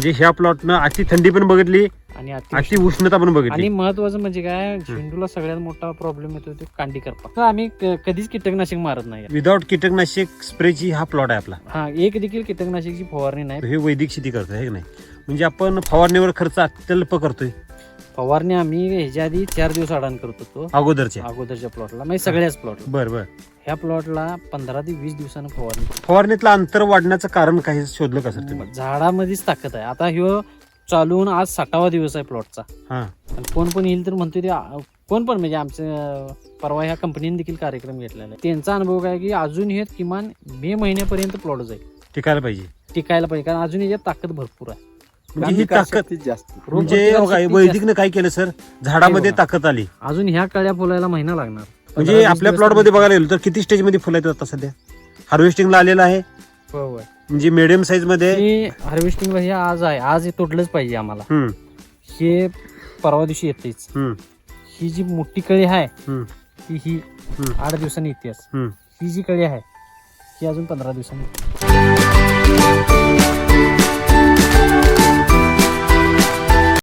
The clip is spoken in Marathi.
म्हणजे ह्या प्लॉटनं अति थंडी पण बघितली आणि अति उष्णता पण आणि बघितली महत्वाचं म्हणजे काय झेंडूला सगळ्यात मोठा प्रॉब्लेम येतो तो कांडी करपा आम्ही कधीच कीटकनाशक मारत नाही. विदाऊट कीटकनाशक स्प्रेची हा प्लॉट आहे आपला. हा एक देखील कीटकनाशकची फवारणी नाही. हे वैदिक शेती करतोय हे नाही? म्हणजे आपण फवारणीवर खर्च अत्यल्प करतोय. फवारणी आम्ही ह्याच्या आधी चार दिवस अडाण करत होतो. अगोदरच्या. अगोदरच्या प्लॉटला म्हणजे सगळ्याच प्लॉटला बर बर. ह्या प्लॉटला पंधरा ते वीस दिवसानं फवारणी फवारणीतलं अंतर वाढण्याचं कारण काही शोधलं का सर तुम्ही? झाडामध्येच ताकद आहे. आता ह्यो चालून आज साठावा दिवस आहे प्लॉटचा हा. आणि कोण पण येईल तर म्हणतोय ते आ- कोण पण म्हणजे आमचं परवा ह्या कंपनीने देखील कार्यक्रम घेतलेला आहे. त्यांचा अनुभव काय की अजून हे किमान मे महिन्यापर्यंत प्लॉट जाईल. टिकायला पाहिजे. टिकायला पाहिजे कारण अजून याच्यात ताकद भरपूर आहे. म्हणजे ही ताकद जास्त. म्हणजे शक्ती वैदिकनं काय केलं सर? झाडामध्ये बघा. ताकद आली. अजून ह्या कळ्या फुलायला महिना लागणार. म्हणजे 15-20 आपल्या दिवस प्लॉटमध्ये बघायला गेलो तर किती स्टेजमध्ये फुलं आहेत आता सध्या? हार्वेस्टिंगला आलेलं आहे. म्हणजे मिडियम साईजमध्ये. हे हार्वेस्टिंगला हे आज आहे. आज हे तोडलंच पाहिजे आम्हाला. हम्म, हे परवा दिवशी येतेच. हम्म, ही जी मोठी कळी आहे हम्म, ती ही हम्म. आठ दिवसांनी येतेच. हम्म. ही जी कळी आहे ही अजून पंधरा दिवसांनी येते.